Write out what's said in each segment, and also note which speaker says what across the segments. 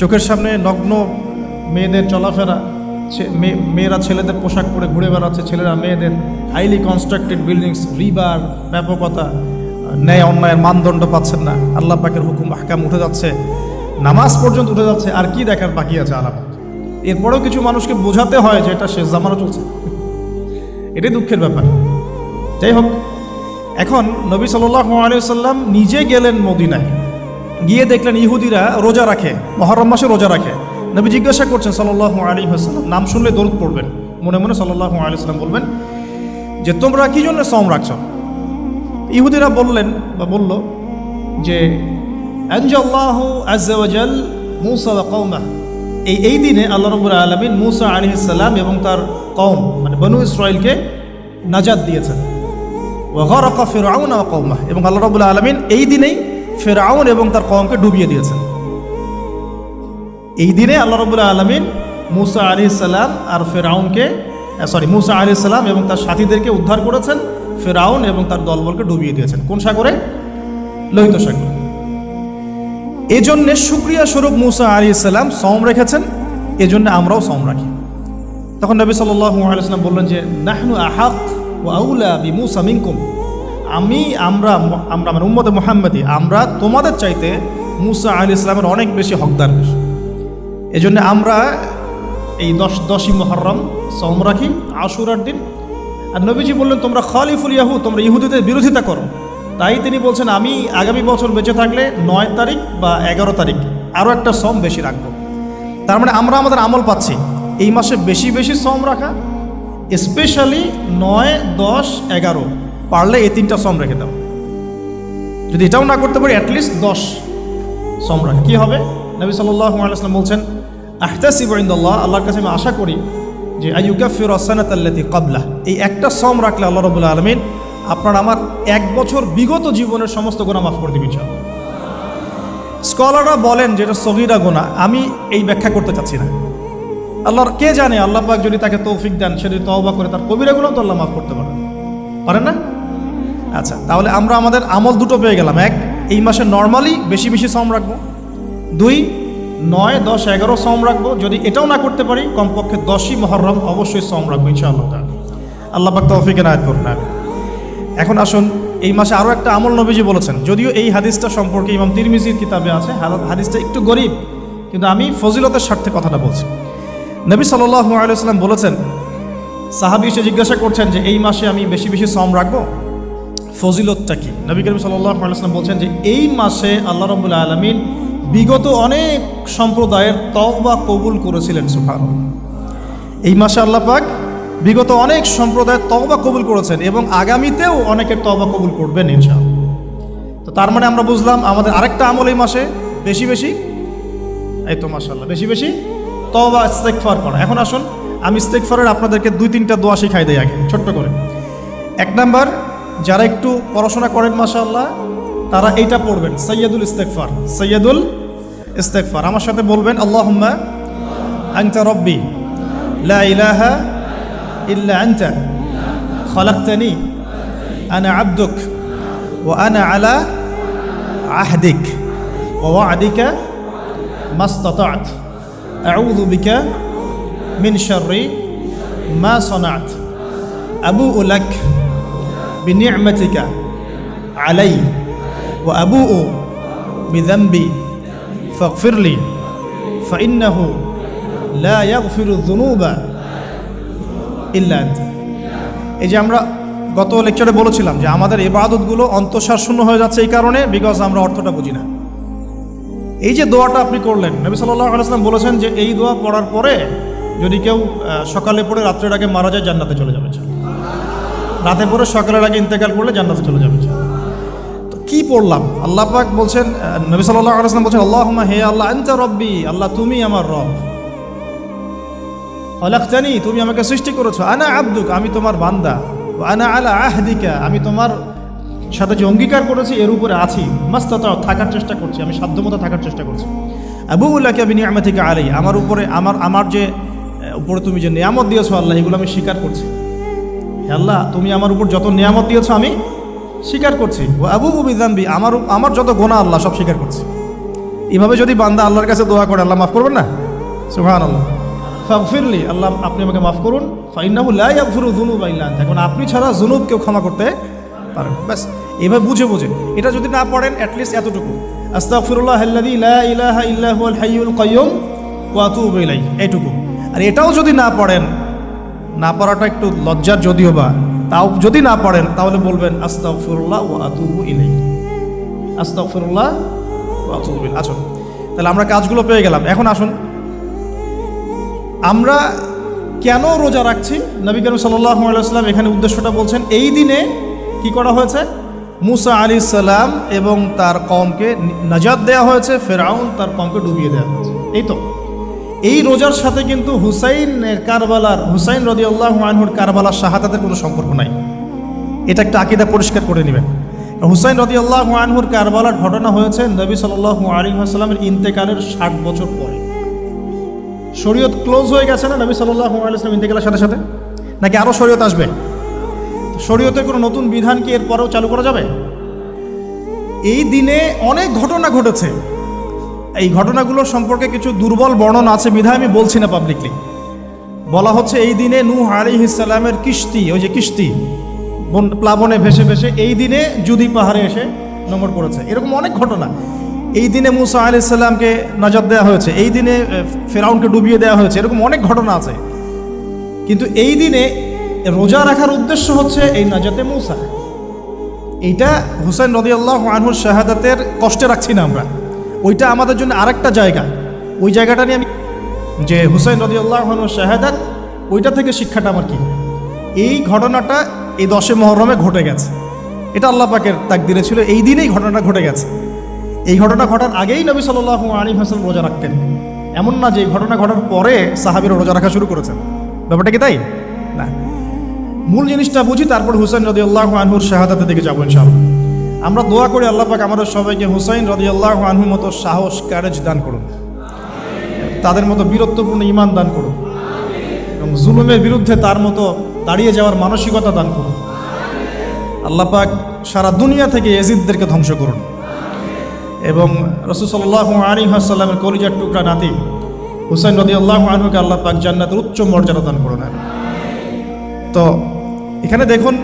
Speaker 1: চোখের সামনে নগ্ন মেয়েদের চলাফেরা মেয়ে- মেয়েরা ছেলেদের পোশাক পরে ঘুরে বেড়াচ্ছে, ছেলেরা মেয়েদের হাইলি কনস্ট্রাক্টেড বিল্ডিংস রিবার ব্যাপকতা, ন্যায় অন্যায়ের মানদণ্ড পাচ্ছেন না। আল্লাহ পাকের হুকুম হাকাম উঠে যাচ্ছে, নামাজ পর্যন্ত উঠে যাচ্ছে, আর কি দেখার বাকি আছে আলাপ এরপরেও কিছু মানুষকে বোঝাতে হয় যে এটা শেষ জামানো চলছে। এটাই দুঃখের ব্যাপার। যাই হোক, এখন নবী সাল্লাহ সাল্লাম নিজে গেলেন মদিনায়। গিয়ে দেখলেন ইহুদিরা রোজা রাখে, মহরম মাসে রোজা রাখে। নবী জিজ্ঞাসা করছেন সাল্লাহ আলী হাসাল্লাম নাম শুনলে দরুদ পড়বেন। মনে মনে সাল্লাহ আলী সাল্লাম বলবেন যে, তোমরা কি জন্য সম রাখছ? ইহুদিরা বললেন বা বলল যে কওমা এই এই দিনে আল্লাহ রবুল আলমিন মুসা আলী সাল্লাম এবং তার কওম মানে বনু ইসরায়েলকে নাজাদ দিয়েছেন। এবং আল্লাহ রাব্বুল আলামিন এই দিনেই ফিরআউন এবং তার কমকে ডুবিয়ে দিয়েছেন এই দিনে আল্লাহ রাব্বুল আলামিন মুসা আলাইহিস সালাম আর ফেরাউনকে সরি মুসা আলাইহিস সালাম এবং তার সাথীদেরকে উদ্ধার করেছেন। ফিরআউন এবং তার দলবলকে ডুবিয়ে দিয়েছেন। কোন সাগরে? লোহিত সাগরে। এজন্যে শুক্রিয়া স্বরূপ মুসা আলাইহিস সাল্লাম সম রেখেছেন, এজন্য আমরাও সম রাখি। তখন নবী সাল্লাম বললেন যে, নাহনু আহাক ওয়া আউলা বি মুসা মিনকুম। আমি, আমরা আমরা মানে উম্মতে মুহাম্মাদি আমরা তোমাদের চাইতে মুসা আলী ইসলামের অনেক বেশি হকদার বেশি। এই জন্য আমরা এই দশ, দশই মহরম সম রাখি, আশুরার দিন। আর নবীজি বললেন, তোমরা খালিফুল ইয়াহু তোমরা ইহুদিদের বিরোধিতা করো। তাই তিনি বলছেন, আমি আগামী বছর বেঁচে থাকলে নয় তারিখ বা এগারো তারিখ আরও একটা সম বেশি রাখব। তার মানে আমরা আমাদের আমল পাচ্ছি, এই মাসে বেশি বেশি সম রাখা স্পেশালি নয়, দশ, এগারো। পারলে এই তিনটা সম রেখে দাও। যদি এটাও না করতে পারি অ্যাটলিস্ট দশ সম রাখা। কী হবে? নবী সাল্লাহ আলাইসলাম বলছেন, আহতাসিব ইন্দল্লাহ আল্লাহর কাছে আমি আশা করি যে আইউকাফির আসানাত আল্লাতি কাবলা এই একটা সম রাখলে আল্লাহ রবুল্লা আলমিন আপনার আমার এক বছর বিগত জীবনের সমস্ত গোনা মাফ করে দিবেন। স্কলাররা বলেন যেটা সহিরা গোনা আমি এই ব্যাখ্যা করতে চাচ্ছি না। আল্লাহর, কে জানে, আল্লাহ পাক যদি তাকে তৌফিক দেন, সে যদি তওবা করে, তার কবিরা গুলো তো আল্লাহ মাফ করতে পারেন পারেন না? আচ্ছা তাহলে আমরা আমাদের আমল দুটো পেয়ে গেলাম। এক, এই মাসে নর্মালি বেশি বেশি সম রাখব। দুই, নয়, দশ, এগারো সম রাখব। যদি এটাও না করতে পারি, কমপক্ষে দশই মহরম অবশ্যই সম রাখব ইনশাআল্লাহ। আল্লাহ পাক তৌফিকের আয়াত করুন। এখন আসুন, এই মাসে আরও একটা আমল নবীজি বলেছেন। যদিও এই হাদিসটা সম্পর্কে ইমাম তিরমিজির কিতাবে আছে হাদিসটা একটু গরিব, কিন্তু আমি ফজিলতের স্বার্থে কথাটা বলছি। নবী আলাইহি সাল্লাম বলেছেন, সাহাবি এসে জিজ্ঞাসা করছেন যে, এই মাসে আমি বেশি বেশি সম রাখব? ফজিলতটা কি? নবী করিম সাল্লাম বলছেন যে, এই মাসে আল্লাহ রাব্বুল আলামিন বিগত অনেক সম্প্রদায়ের তওবা কবুল করেছিলেন, সুবহানাল্লাহ। এই মাসে আল্লাহ পাক বিগত অনেক সম্প্রদায়ের তওবা কবুল করেছেন এবং আগামীতেও অনেকের তওবা কবুল করবেন, ইনশাআল্লাহ। তো তার মানে আমরা বুঝলাম আমাদের আরেকটা আমল এই মাসে, বেশি বেশি, এই তো মাশাল্লাহ বেশি বেশি, তওবা, ইস্তেগফার করা। এখন আসুন, আমি ইস্তেগফারের আপনাদেরকে দুই তিনটা দোয়া শিখাই দেয় আগে, ছোট্ট করে। এক নাম্বার যারা একটু পড়াশোনা করেন মাশাআল্লাহ তারা এইটা পড়বেন সৈয়দুল ইস্তেগফার সৈয়দুল ইস্তেগফার আমার সাথে বলবেন আল্লাহুম্মা আনতা রব্বি লা ইলাহা ইল্লা আনতা খলাকতানি আনা আবদুক ওয়া আনা আলা আহদিক ওয়া ওয়া'দিকা ما استطعت أعوذ بك من شر ما صنعت أبوء لك بنعمتك علي وأبوء بذنبي فاغفر لي فإنه لا يغفر الذنوب إلا أنت এই যে আমরা গত লেকচারে বলেছিলাম যে আমাদের এবাদতগুলো অন্তঃসার শূন্য হয়ে যাচ্ছে এই কারণে বিকজ আমরা অর্থটা বুঝি না এই যে দোয়াটা আপনি করলেন নবী সাল্লাহ আলাইসলাম বলেছেন যে এই দোয়া পড়ার পরে যদি কেউ আহ, সকালে পড়ে রাত্রের আগে মারা যায় জান্নাতে চলে যাবে রাতে পড়ে সকালের আগে ইন্তেকাল করলে জান্নাতে চলে যাবে। তো কি পড়লাম? আল্লাহ পাক বলছেন নবী সাল্লাহ আলাইসলাম বলছেন আল্লাহ হে আল্লাহ, আনতা রব্বি, আল্লাহ তুমি আমার রব। হলাক্তানি তুমি আমাকে সৃষ্টি করেছ। আনা আব্দুক, আমি তোমার বান্দা। আনা আলা আহদিকা, আমি তোমার সাথে যে অঙ্গীকার করেছি, এর উপরে আছি। মাস্তাত থাকার চেষ্টা করছি, আমি সাধ্যমতো থাকার চেষ্টা করছি। আবু উল্লাহকে আমি নিয়ামত থেকে আলাই আমার উপরে, আমার আমার যে উপরে তুমি যে নিয়ামত দিয়েছ আল্লাহ, এগুলো আমি স্বীকার করছি। আল্লাহ, তুমি আমার উপর যত নিয়ামত দিয়েছ আমি স্বীকার করছি। ও আবু বিজানবি, আমার আমার যত গোনা আল্লাহ সব স্বীকার করছি। এভাবে যদি বান্দা আল্লাহর কাছে দোয়া করে, আল্লাহ মাফ করবেন না? সুহান আল্লাহ ফাগফিরলি, আল্লাহ আপনি আমাকে মাফ করুন। ফাইনাহু লা ইয়াগফিরু যুনুবা ইল্লা আনতা। এখন আপনি ছাড়া জুনুব কেউ ক্ষমা করতে পারেন ব্যাস, এভাবে বুঝে বুঝে। এটা যদি না পড়েন অ্যাটলিস্ট এতটুকু। আস্তাগফিরুল্লাহ আল্লাযী লা ইলাহা ইল্লা হুয়াল হাইয়ুল কাইয়্যুম ওয়া আতুবু ইলাইহি। এইটুকু আর এটাও যদি না পড়েন না পড়াটা একটু লজ্জার যদিও বা, তাও যদি না পড়েন, তাহলে বলবেন, আস্তাগফিরুল্লাহ ওয়া আতুবু ইলাইহি। আস্তাগফিরুল্লাহ ওয়া আতুবু আসুন, তাহলে আমরা কাজগুলো পেয়ে গেলাম। এখন আসুন, আমরা কেন রোজা রাখছি? নবী করিম সাল্লাম এখানে উদ্দেশ্যটা বলছেন, এই দিনে কি করা হয়েছে? মুসা আলী সালাম এবং তার কমকে নাজাদ দেওয়া হয়েছে, ফেরাউন তার কমকে ডুবিয়ে দেওয়া হয়েছে। এই তো। এই রোজার সাথে কিন্তু হুসাইন কারবালার, হুসাইন রদি আল্লাহ আনহুর কারবালার শাহাদাতের কোনো সম্পর্ক নাই। এটা একটা আকিদা পরিষ্কার করে নেবেন। হুসাইন রদি আল্লাহ আনহুর কারবালার ঘটনা হয়েছে নবী সাল্লাল্লাহু আলী ইন্তেকালের ষাট বছর পরে। শরীয়ত ক্লোজ হয়ে গেছে না নবী সাল্লাল্লাহু আলাইহি ইন্তেকালের সাথে সাথে? নাকি আরও শরীয়ত আসবে? শরীয়তের কোনো নতুন বিধান কি এরপরেও চালু করা যাবে? এই দিনে অনেক ঘটনা ঘটেছে। এই ঘটনাগুলোর সম্পর্কে কিছু দুর্বল বর্ণনা আছে, বিধায় আমি বলছি না পাবলিকলি বলা হচ্ছে, এই দিনে নূহ আলী ইসলামের কিস্তি ওই যে কিস্তি বন- প্লাবনে ভেসে ভেসে এই দিনে জুদি পাহাড়ে এসে নম্বর পড়েছে এরকম অনেক ঘটনা। এই দিনে মুসা আলি সাল্লামকে নাজাদ দেওয়া হয়েছে, এই দিনে ফেরাউনকে ডুবিয়ে দেওয়া হয়েছে, এরকম অনেক ঘটনা আছে। কিন্তু এই দিনে রোজা রাখার উদ্দেশ্য হচ্ছে এই নাজাতে মুসা। এইটা হুসাইন রদি আল্লাহ আনহুর শাহাদাতের কষ্টে রাখছি না আমরা। ওইটা আমাদের জন্য আরেকটা জায়গা। ওই জায়গাটা নিয়ে আমি যে হুসাইন রদি আল্লাহ আনহুর শাহাদাত, ওইটা থেকে শিক্ষাটা আমার কি? এই ঘটনাটা এই দশে মহরমে ঘটে গেছে। এটা আল্লাহ পাকের তাকদিরে ছিল, এই দিনেই ঘটনাটা ঘটে গেছে। এই ঘটনা ঘটার আগেই নবী সাল্লাহ আলী হাসান রোজা রাখতেন। এমন না যে ঘটনা ঘটার পরে সাহাবিরা রোজা রাখা শুরু করেছেন। ব্যাপারটা কি তাই? না। মূল জিনিসটা বুঝি, তারপর হুসাইন রদি আল্লাহ আনহুর শাহাদাতের দিকে যাব ইনশাআল্লাহ। আমরা দোয়া করি আল্লাহ পাক আমাদের সবাইকে হুসাইন রদি আল্লাহ আনহুর মতো সাহস ক্যারেজ দান করুন। তাদের মতো বীরত্বপূর্ণ ইমান দান করুন। এবং জুলুমের বিরুদ্ধে তার মতো দাঁড়িয়ে যাওয়ার মানসিকতা দান করুন। আল্লাহ পাক সারা দুনিয়া থেকে এজিদদেরকে ধ্বংস করুন। এবং রসুসল্লাহ আলী হাসাল্লামের কলিজার টুকরা নাতি হুসাইন রদি আল্লাহ আনহুকে আল্লাহ পাক জান্নাতের উচ্চ মর্যাদা দান করুন। তো এখানে দেখুন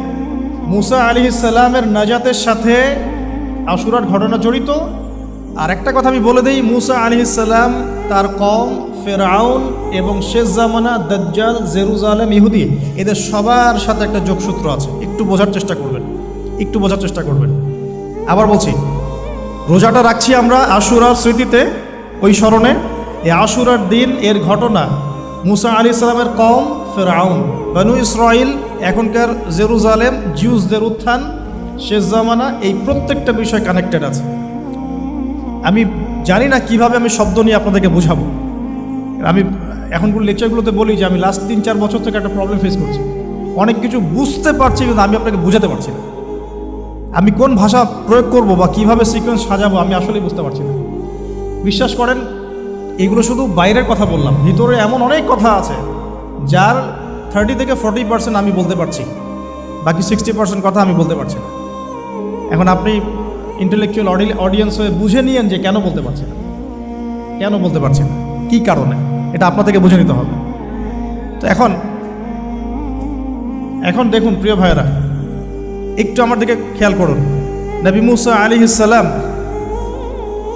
Speaker 1: মুসা আলী ইসাল্লামের নাজাতের সাথে আশুরার ঘটনা জড়িত। আর একটা কথা আমি বলে দিই, মুসা আলী ইসাল্লাম তার কম ফেরাউন এবং শেষ জামানা দজ্জাল, জেরুজালেম, ইহুদি, এদের সবার সাথে একটা যোগসূত্র আছে। একটু বোঝার চেষ্টা করবেন, একটু বোঝার চেষ্টা করবেন। আবার বলছি, রোজাটা রাখছি আমরা আশুরার স্মৃতিতে, ওই স্মরণে এই আশুরার দিন এর ঘটনা মুসা আলী ইসলামের কম ফেরাউন, বানু ইসরাইল এখনকার জেরুজালেম, জিউসদের উত্থান, শেষ জামানা, এই প্রত্যেকটা বিষয় কানেক্টেড আছে। আমি জানি না কীভাবে আমি শব্দ নিয়ে আপনাদেরকে বোঝাবো। আমি এখনকার লেকচারগুলোতে বলি যে আমি লাস্ট তিন চার বছর থেকে একটা প্রবলেম ফেস করছি। অনেক কিছু বুঝতে পারছি, কিন্তু আমি আপনাকে বোঝাতে পারছি না। আমি কোন ভাষা প্রয়োগ করব বা কীভাবে সিকোয়েন্স সাজাবো, আমি আসলেই বুঝতে পারছি না। বিশ্বাস করেন, এগুলো শুধু বাইরের কথা বললাম, ভিতরে এমন অনেক কথা আছে, যার থার্টি থেকে ফর্টি পার্সেন্ট আমি বলতে পারছি। বাকি সিক্সটি পার্সেন্ট কথা আমি বলতে পারছি না। এখন আপনি ইন্টেলেকচুয়াল অডিয়েন্স হয়ে বুঝে নিয়েন যে কেন বলতে পারছি না। কেন বলতে পারছি না? কী কারণে? এটা আপনার থেকে বুঝে নিতে হবে। তো এখন এখন দেখুন প্রিয় ভাইয়েরা, একটু আমার দিকে খেয়াল করুন। নবী মুসা আলী ইসাল্লাম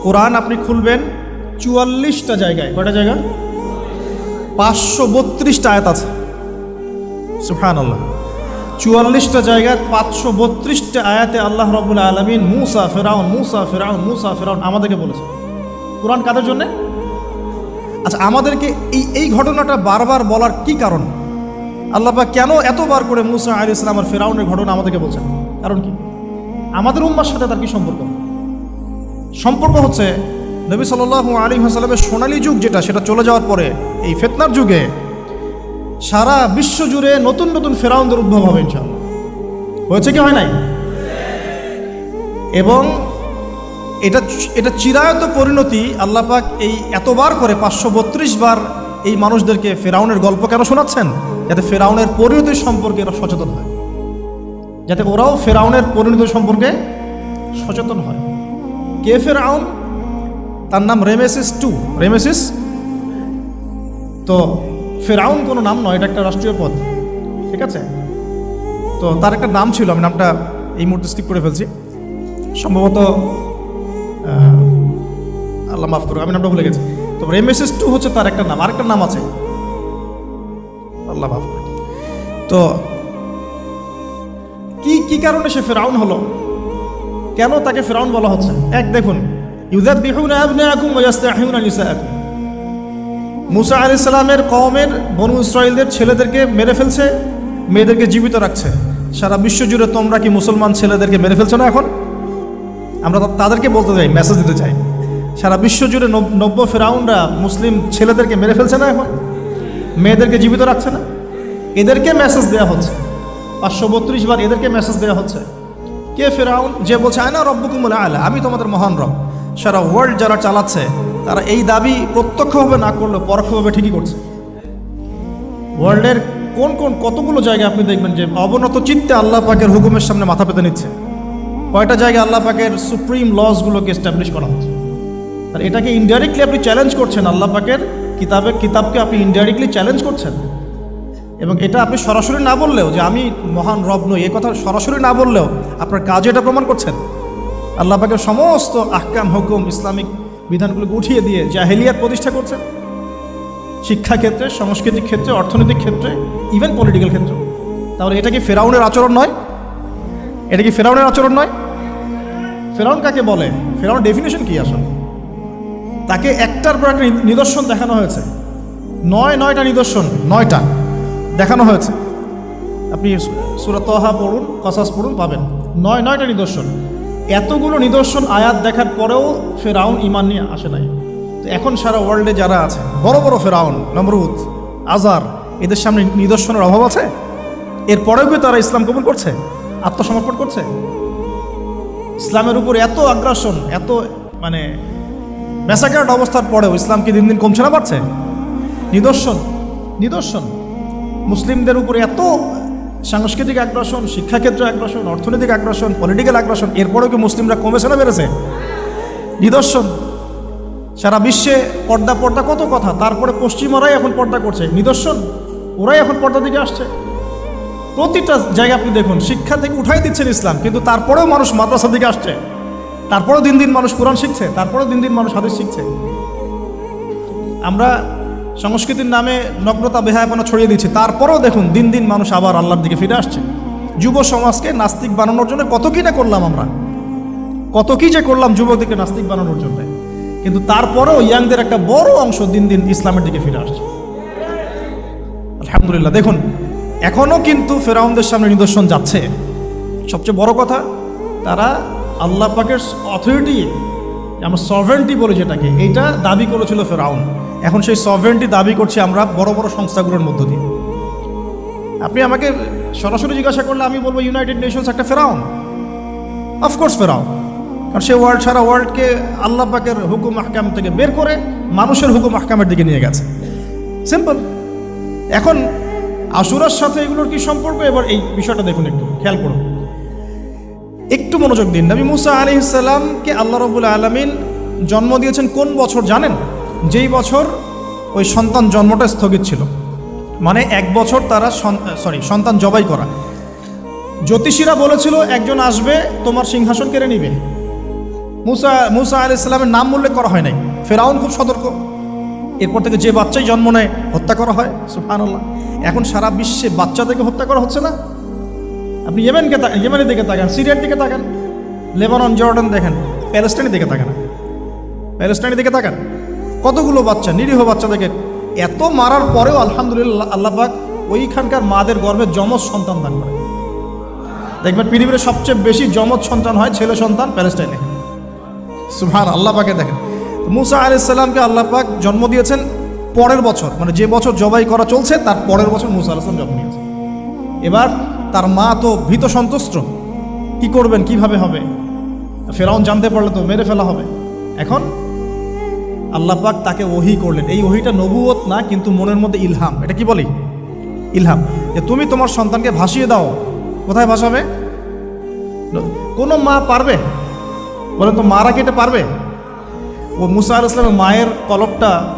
Speaker 1: কোরআন আপনি খুলবেন চুয়াল্লিশটা জায়গায়। কয়টা জায়গা? পাঁচশো বত্রিশটা আয়াত আছে। সুফান আল্লাহ চুয়াল্লিশটা জায়গার পাঁচশো বত্রিশটা আয়াতে আল্লাহ রবুল আলমিন মুসা, ফেরাউন মুসা ফেরাউন মুসা, ফেরাউন আমাদেরকে বলেছে কোরআন কাদের জন্যে? আচ্ছা আমাদেরকে এই এই ঘটনাটা বারবার বলার কি কারণ? আল্লাপা কেন এতবার করে মুসা আলী ইসলাম আর ফেরাউনের ঘটনা আমাদেরকে বলছেন? কারণ কি? আমাদের উম্মার সাথে তার কি সম্পর্ক? সম্পর্ক হচ্ছে, নবী সাল আলী হাসালামের সোনালী যুগ যেটা, সেটা চলে যাওয়ার পরে, এই ফেতনার যুগে সারা বিশ্ব জুড়ে নতুন নতুন ফেরাউনদের উদ্ভব হবে ইনশাল্লাহ হয়েছে কি হয় নাই? এবং এটা এটা চিরায়ত পরিণতি আল্লাপাক এই এতবার করে পাঁচশো বত্রিশ বার এই মানুষদেরকে ফেরাউনের গল্প কেন শোনাচ্ছেন? যাতে ফেরাউনের পরিণতি সম্পর্কে এরা সচেতন হয়। যাতে ওরাও ফেরাউনের পরিণতি সম্পর্কে সচেতন হয়। কে ফেরাউন? তার নাম রেমেসিস টু। রেমেসিস? তো ফেরাউন কোনো নাম নয়, এটা একটা রাষ্ট্রীয় পদ। ঠিক আছে? তো তার একটা নাম ছিল, আমি নামটা এই মুহূর্তে স্কিপ করে ফেলছি। সম্ভবত আল্লাহ মাফ করুক, আমি নামটা ভুলে গেছি। তো রেমেসিস টু হচ্ছে তার একটা নাম, আরেকটা নাম আছে। আল্লাহ মাফ করুক। তো কি কি কারণে সে ফেরাউন হলো? কেন তাকে ফেরাউন বলা হচ্ছে? এক, দেখুন। ইউজাদ ইউযাবিহুনা আবনাআকুম ওয়া ইয়াস্তাহিউনা নিসাআকুম। মুসা আলাইহিস সালামের কওমের বনু ইসরাইলদের ছেলেদেরকে মেরে ফেলছে, মেয়েদেরকে জীবিত রাখছে। সারা বিশ্ব জুড়ে তোমরা কি মুসলমান ছেলেদেরকে মেরে ফেলছো না এখন? আমরা তাদেরকে বলতে চাই মেসেজ দিতে চাই। সারা বিশ্ব জুড়ে নব- নব্য ফেরাউনরা মুসলিম ছেলেদেরকে মেরে ফেলছে না এখন? মেয়েদেরকে জীবিত রাখছে না? এদেরকে মেসেজ দেওয়া হচ্ছে। পাঁচশো বত্রিশ বার এদেরকে মেসেজ দেওয়া হচ্ছে। কে ফেরাউন? যে বলছে আয়না রব্বকুমুল আলা, আমি তোমাদের মহান রব। সারা ওয়ার্ল্ড যারা চালাচ্ছে তারা এই দাবি প্রত্যক্ষভাবে না করলেও পরোক্ষভাবে ঠিকই করছে। ওয়ার্ল্ডের কোন কোন কতগুলো জায়গায় আপনি দেখবেন যে অবনত চিত্তে আল্লাহ পাকের হুকুমের সামনে মাথা পেতে নিচ্ছে। কয়টা জায়গায় আল্লাহ পাকের সুপ্রিম লসগুলোকে এস্টাবলিশ করা হচ্ছে। আর এটাকে ইনডাইরেক্টলি আপনি চ্যালেঞ্জ করছেন, আল্লাহ পাকের কিতাবের কিতাবকে আপনি ইনডাইরেক্টলি চ্যালেঞ্জ করছেন। এবং এটা আপনি সরাসরি না বললেও যে আমি মহান রব নই, এ কথা সরাসরি না বললেও আপনার কাজে এটা প্রমাণ করছেন। আল্লাহ পাকের সমস্ত আহকাম, হুকুম, ইসলামিক বিধানগুলোকে উঠিয়ে দিয়ে জাহেলিয়াত প্রতিষ্ঠা করছেন শিক্ষা ক্ষেত্রে সাংস্কৃতিক ক্ষেত্রে, অর্থনৈতিক ক্ষেত্রে ইভেন পলিটিক্যাল ক্ষেত্রে। তাহলে এটা কি ফেরাউনের আচরণ নয়? এটা কি ফেরাউনের আচরণ নয়? ফেরাউন কাকে বলে? ফেরাউন ডেফিনেশন কি আসলে? তাকে একটার পর একটা নিদর্শন দেখানো হয়েছে। নয়, নয়টা নিদর্শন, নয়টা দেখানো হয়েছে। আপনি সুরত তহা পড়ুন, কসাস পড়ুন, পাবেন। নয়, নয়টা নিদর্শন। এতগুলো নিদর্শন আয়াত দেখার পরেও ফেরাউন ইমান নিয়ে আসে নাই। তো এখন সারা ওয়ার্ল্ডে যারা আছে, বড় বড় ফেরাউন, নমরুদ আজার এদের সামনে নিদর্শনের অভাব আছে? এরপরেও কি তারা ইসলাম কবুল করছে? আত্মসমর্পণ করছে? ইসলামের উপর এত আগ্রাসন এত মানে ম্যাসাকার্ড অবস্থার পরেও ইসলাম কি দিন দিন কমছে না বাড়ছে? নিদর্শন নিদর্শন। মুসলিমদের উপরে এত সাংস্কৃতিক আগ্রাসন, শিক্ষাক্ষেত্রে আগ্রাসন, অর্থনৈতিক আগ্রাসন পলিটিক্যাল আগ্রাসন, এরপরেও কি মুসলিমরা কমেছে না বেড়েছে? নিদর্শন, সারা বিশ্বে পর্দা পর্দা কত কথা, তারপরে পশ্চিমারাই এখন পর্দা করছে। নিদর্শন, ওরাই এখন পর্দা দিকে আসছে। প্রতিটা জায়গা আপনি দেখুন, শিক্ষা থেকে উঠাই দিচ্ছেন ইসলাম, কিন্তু তারপরেও মানুষ মাদ্রাসার দিকে আসছে। তারপরেও দিন দিন মানুষ কোরআন শিখছে, তারপরেও দিন দিন মানুষ হাদিস শিখছে। আমরা সংস্কৃতির নামে নগ্নতা, বেহায়াপনা ছড়িয়ে দিচ্ছি তারপরেও দেখুন, দিন দিন মানুষ আবার আল্লাহর দিকে ফিরে আসছে। যুব সমাজকে নাস্তিক বানানোর জন্য কত কি না করলাম আমরা? কত কি যে করলাম যুবকদেরকে নাস্তিক বানানোর জন্য। কিন্তু তারপরেও ইয়াংদের একটা বড় অংশ দিন দিন ইসলামের দিকে ফিরে আসছে। আলহামদুলিল্লাহ, দেখুন এখনও কিন্তু ফেরাউনদের সামনে নিদর্শন যাচ্ছে। সবচেয়ে বড় কথা, তারা আল্লাহ পাকের অথরিটি আমরা সভেন্টি বলে যেটাকে। এইটা দাবি করেছিল ফেরাউন। এখন সেই সভেন্টি দাবি করছি আমরা বড় বড় সংস্থাগুলোর মধ্য দিয়ে। আপনি আমাকে সরাসরি জিজ্ঞাসা করলে আমি বলব ইউনাইটেড নেশনস একটা ফেরাউন। অফকোর্স ফেরাউন। কারণ সে ওয়ার্ল্ড সারা ওয়ার্ল্ডকে আল্লাহ পাকের হুকুম আহকাম থেকে বের করে মানুষের হুকুম আহকামের দিকে নিয়ে গেছে। সিম্পল এখন আশুরার সাথে এগুলোর কি সম্পর্ক? এবার এই বিষয়টা দেখুন একটু। খেয়াল করুন। মনোযোগ দিন। নবী মুসা আলি ইসাল্লামকে আল্লাহ রবুল আলমিন জন্ম দিয়েছেন কোন বছর জানেন? যেই বছর ওই সন্তান জন্মটা স্থগিত ছিল। মানে এক বছর তারা সরি সন্তান জবাই করা। জ্যোতিষীরা বলেছিল, একজন আসবে, তোমার সিংহাসন কেড়ে নিবে। মুসা মুসা আলি ইসলামের নাম উল্লেখ করা হয় নাই। ফেরাউন খুব সতর্ক। এরপর থেকে যে বাচ্চাই জন্ম নেয়, হত্যা করা হয়। সুফানুল্লাহ এখন সারা বিশ্বে বাচ্চাদেরকে হত্যা করা হচ্ছে না? আপনি ইয়েমেনকে ইয়েমেনের দিকে তাকান, সিরিয়ার দিকে তাকান, লেবানন, জর্ডান দেখেন প্যালেস্টাইনের দিকে তাকান প্যালেস্টাইনের দিকে তাকান। কতগুলো বাচ্চা, নিরীহ বাচ্চা বাচ্চাদেরকে এত মারার পরেও আলহামদুলিল্লাহ আল্লাপাক ওইখানকার মাদের গর্ভে যমজ সন্তান দান করে দেখবেন পৃথিবীর সবচেয়ে বেশি যমজ সন্তান হয় ছেলে সন্তান প্যালেস্টাইনে সুভান আল্লাহ পাকে দেখেন। মুসা আলাইসাল্লামকে আল্লাহ পাক জন্ম দিয়েছেন পরের বছর মানে যে বছর জবাই করা চলছে, তার পরের বছর মুসা আলাইসলাম জন্ম নিয়েছে এবার তার মা তো ভীত সন্তুষ্ট। কি করবেন, কীভাবে হবে? ফেরাউন জানতে পারলে তো মেরে ফেলা হবে। এখন আল্লাহ পাক তাকে ওহি করলেন। এই ওহিটা নবুয়ত না, কিন্তু মনের মধ্যে ইলহাম। এটা কি বলি? ইলহাম। যে তুমি তোমার সন্তানকে ভাসিয়ে দাও। কোথায় ভাসাবে? কোনো মা পারবে? বলেন তো, মারা কেটে পারবে? ও মুসা আল ইসলামের মায়ের কলপটা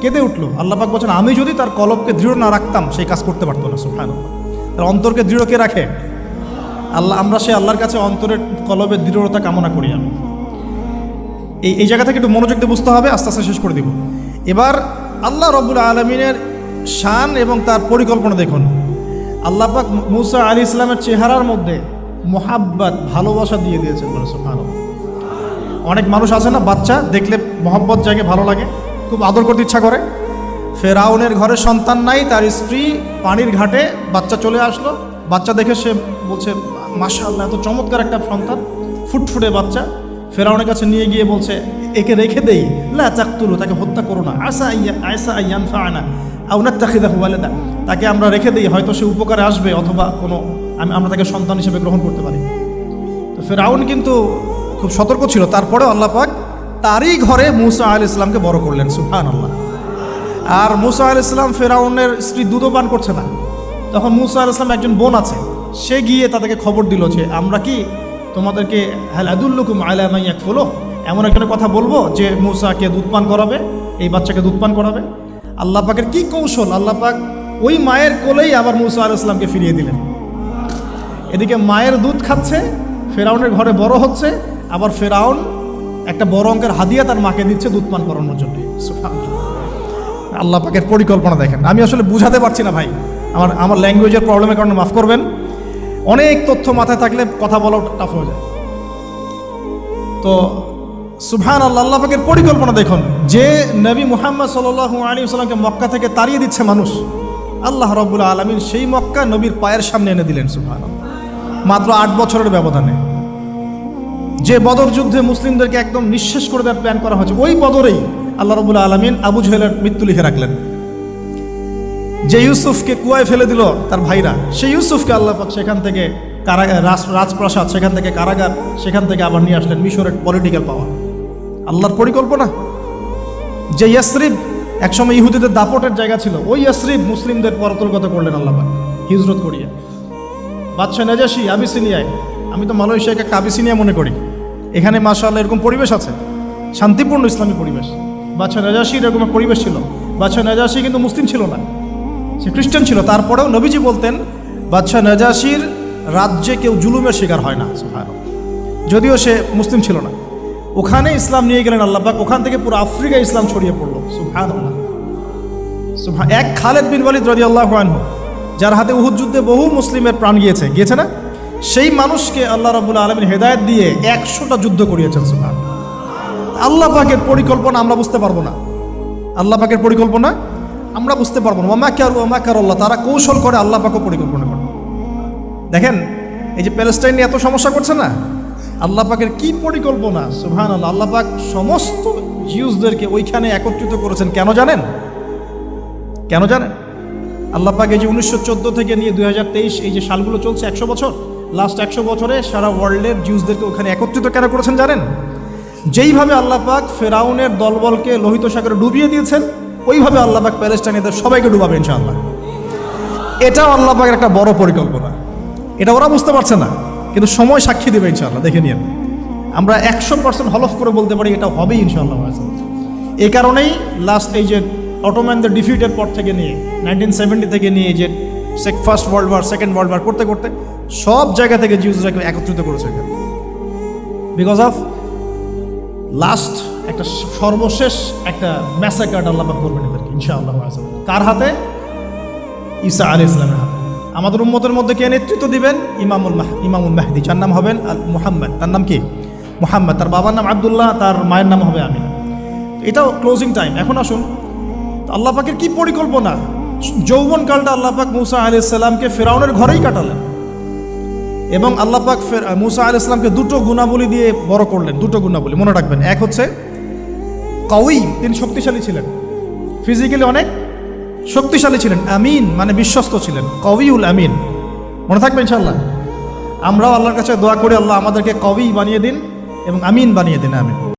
Speaker 1: কেঁদে উঠল। আল্লাহ পাক বলছেন, আমি যদি তার কলবকে দৃঢ় না রাখতাম সেই কাজ করতে পারতো না তার অন্তরকে দৃঢ় কে রাখে। আল্লাহ, আমরা সে আল্লাহর কাছে অন্তরের কলবের দৃঢ়তা কামনা করি আমি। এই এই জায়গা থেকে একটু মনোযোগ দিয়ে বুঝতে হবে, আস্তে আস্তে শেষ করে দিব। এবার আল্লাহ রবুল আলমিনের শান এবং তার পরিকল্পনা দেখুন। আল্লাহ পাক মুসা আলী ইসলামের চেহারার মধ্যে মোহাব্বত, ভালোবাসা দিয়ে দিয়েছেন অনেক মানুষ আছে না, বাচ্চা, দেখলে মহব্বত জাগে, ভালো লাগে, খুব আদর করতে ইচ্ছা করে। ফেরাউনের ঘরে সন্তান নাই, তার স্ত্রী পানির ঘাটে বাচ্চা চলে আসলো। বাচ্চা দেখে সে বলছে মাসা এত চমৎকার একটা সন্তান, ফুটফুটে বাচ্চা। ফেরাউনের কাছে নিয়ে গিয়ে বলছে, একে রেখে দেই। লা চাকতুলু তাকে হত্যা করো না। আশা আইয়া আয়সা আইয়ান ফানা আউনার তাকিদা হুয়ালেদা তাকে আমরা রেখে দিই, হয়তো সে উপকারে আসবে, অথবা কোনো, আমি, আমরা তাকে সন্তান হিসেবে গ্রহণ করতে পারি। তো ফেরাউন কিন্তু খুব সতর্ক ছিল। তারপরে আল্লাহ পাক তারই ঘরে মুসা আল ইসলামকে বড় করলেন সুফান আল্লাহ আর মুসা আল ইসলাম ফেরাউনের স্ত্রী দুধও পান করছে না। তখন মুসা আল ইসলাম একজন বোন আছে, সে গিয়ে তাদেরকে খবর দিল যে, আমরা কি তোমাদেরকে হ্যাল আদুল্লুকুম আলামাই এক ফলো এমন একজনের কথা বলব যে, মুসাকে দুধ পান করাবে, এই বাচ্চাকে দুধ পান করাবে। আল্লাহ পাকের কি কৌশল? আল্লাহ পাক ওই মায়ের কোলেই আবার মুসা আল ইসলামকে ফিরিয়ে দিলেন। এদিকে মায়ের দুধ খাচ্ছে, ফেরাউনের ঘরে বড় হচ্ছে, আবার ফেরাউন একটা বড় অঙ্কের হাদিয়া তার মাকে দিচ্ছে দুধ পান করানোর জন্য। আল্লাহ পাকের পরিকল্পনা দেখেন। আমি আসলে বুঝাতে পারছি না ভাই। আমার আমার ল্যাঙ্গুয়েজের প্রবলেমের কারণে মাফ করবেন। অনেক তথ্য মাথায় থাকলে কথা বলাও টাফ হয়ে যায়। তো সুবহান আল্লাহ আল্লাহ পাকের পরিকল্পনা দেখুন। যে নবী মুহাম্মদ সাল্লাল্লাহু আলী সাল্লামকে মক্কা থেকে তাড়িয়ে দিচ্ছে মানুষ, আল্লাহ রব্বুল আলমিন সেই মক্কা নবীর পায়ের সামনে এনে দিলেন সুবহান মাত্র আট বছরের ব্যবধানে। যে বদর যুদ্ধে মুসলিমদেরকে একদম নিঃশেষ করে দেওয়ার প্ল্যান করা হয়েছে, ওই বদরেই আল্লাহ রবুল আলমিন আবু জহেলের মৃত্যু লিখে রাখলেন। যে ইউসুফকে কুয়ায় ফেলে দিল তার ভাইরা সেই ইউসুফকে আল্লাহ সেখান থেকে কারাগার রাজপ্রাসাদ, সেখান থেকে কারাগার, সেখান থেকে আবার নিয়ে আসলেন মিশরের পলিটিক্যাল পাওয়ার আল্লাহর পরিকল্পনা? যে ইয়াসরিব একসময় ইহুদিদের দাপটের জায়গা ছিল, ওই ইয়াসরিব মুসলিমদের পরতলগত করলেন আল্লাহ হিজরত করিয়া। বাদশাহ নাজাসি আবিসিনিয়ায়, আমি তো মালয়েশিয়াকে একটা আবিসিনিয়া মনে করি। এখানে মাশাআল্লাহ এরকম পরিবেশ আছে, শান্তিপূর্ণ ইসলামী পরিবেশ। বাদশাহ নাজাসির এরকম পরিবেশ ছিল। বাদশাহ নাজাসি কিন্তু মুসলিম ছিল না। সে খ্রিস্টান ছিল। তারপরেও নবীজি বলতেন বাদশাহ নাজাসির রাজ্যে কেউ জুলুমের শিকার হয় না যদিও সে মুসলিম ছিল না। ওখানে ইসলাম নিয়ে গেলেন আল্লাহ পাক, ওখান থেকে পুরো আফ্রিকা ইসলাম ছড়িয়ে পড়ল এক খালেদ বিন ওয়ালিদ রাদিয়াল্লাহু আনহু, যার হাতে উহুদ যুদ্ধে বহু মুসলিমের প্রাণ গিয়েছে। গিয়েছে না? সেই মানুষকে আল্লাহ রাবুল আলমিন হেদায়ত দিয়ে একশোটা যুদ্ধ করিয়েছেন সুবহান আল্লাহ পাকের পরিকল্পনা আমরা বুঝতে পারব না। আল্লাহ পাকের পরিকল্পনা আমরা বুঝতে পারব না। ওমাকার ওমাকার আল্লাহ তারা কৌশল করে আল্লাহ পাকও পরিকল্পনা করে। দেখেন, এই যে প্যালেস্টাইন নিয়ে এত সমস্যা করছে না? আল্লাহ পাকের কি পরিকল্পনা? সুবহান আল্লাহ আল্লাহ পাক সমস্ত জিউসদেরকে ওইখানে একত্রিত করেছেন। কেন জানেন? কেন জানেন? আল্লাহ পাক এই যে উনিশশো চোদ্দ থেকে নিয়ে দুই হাজার তেইশ, এই যে সালগুলো চলছে একশো বছর লাস্ট একশো বছরে সারা ওয়ার্ল্ডের জিউসদেরকে ওখানে একত্রিত কেন করেছেন জানেন? যেইভাবে আল্লাহ পাক ফেরাউনের দলবলকে লোহিত সাগরে ডুবিয়ে দিয়েছেন, ওইভাবে আল্লাহ পাক প্যালেস্টাইনিদের সবাইকে ডুবাবে ইনশাআল্লাহ। এটাও আল্লাহ পাকের একটা বড় পরিকল্পনা। এটা ওরা বুঝতে পারছে না, কিন্তু সময় সাক্ষী দেবে ইনশাআল্লাহ, দেখে নিন আমরা একশো পার্সেন্ট হলফ করে বলতে পারি এটা হবেই ইনশাআল্লাহ এ কারণেই লাস্ট এই যে অটোম্যানদের ডিফিটের পর থেকে নিয়ে নাইনটিন সেভেন্টি থেকে নিয়ে যে first world war second world war করতে করতে সব জায়গা থেকে জিউসরাকে একত্রিত করেছে বিকজ অফ লাস্ট একটা সর্বশেষ একটা ম্যাসাকার্ড আল্লাহ করবেন এদেরকে, ইনশাআল্লাহ কার হাতে? ঈসা আলী ইসলামের হাতে। আমাদের উম্মতের মধ্যে কে নেতৃত্ব দিবেন? ইমামুল মাহ ইমামুল মাহদি। যার নাম হবেন মুহাম্মদ। তার নাম কি? মুহাম্মদ। তার বাবার নাম আবদুল্লাহ, তার মায়ের নাম হবে আমিনা। এটাও ক্লোজিং টাইম এখন আসুন। আল্লাহ পাকের কি পরিকল্পনা? যৌবনকালটা আল্লাহ পাক মুসা আলি সাল্লামকে ফেরাউনের ঘরেই কাটালেন। এবং আল্লাহ পাক ফের- মুসা আল ইসলামকে দুটো গুণাবলী দিয়ে বড় করলেন, দুটো গুণাবলী, মনে রাখবেন। এক হচ্ছে কাউই তিনি শক্তিশালী ছিলেন। ফিজিক্যালি অনেক শক্তিশালী ছিলেন, আমিন মানে বিশ্বস্ত ছিলেন কবিউল আমিন। মনে থাকবে ইনশাল্লাহ আমরাও আল্লাহর কাছে দোয়া করি, আল্লাহ আমাদেরকে কবি বানিয়ে দিন এবং আমিন বানিয়ে দিন, আমিন।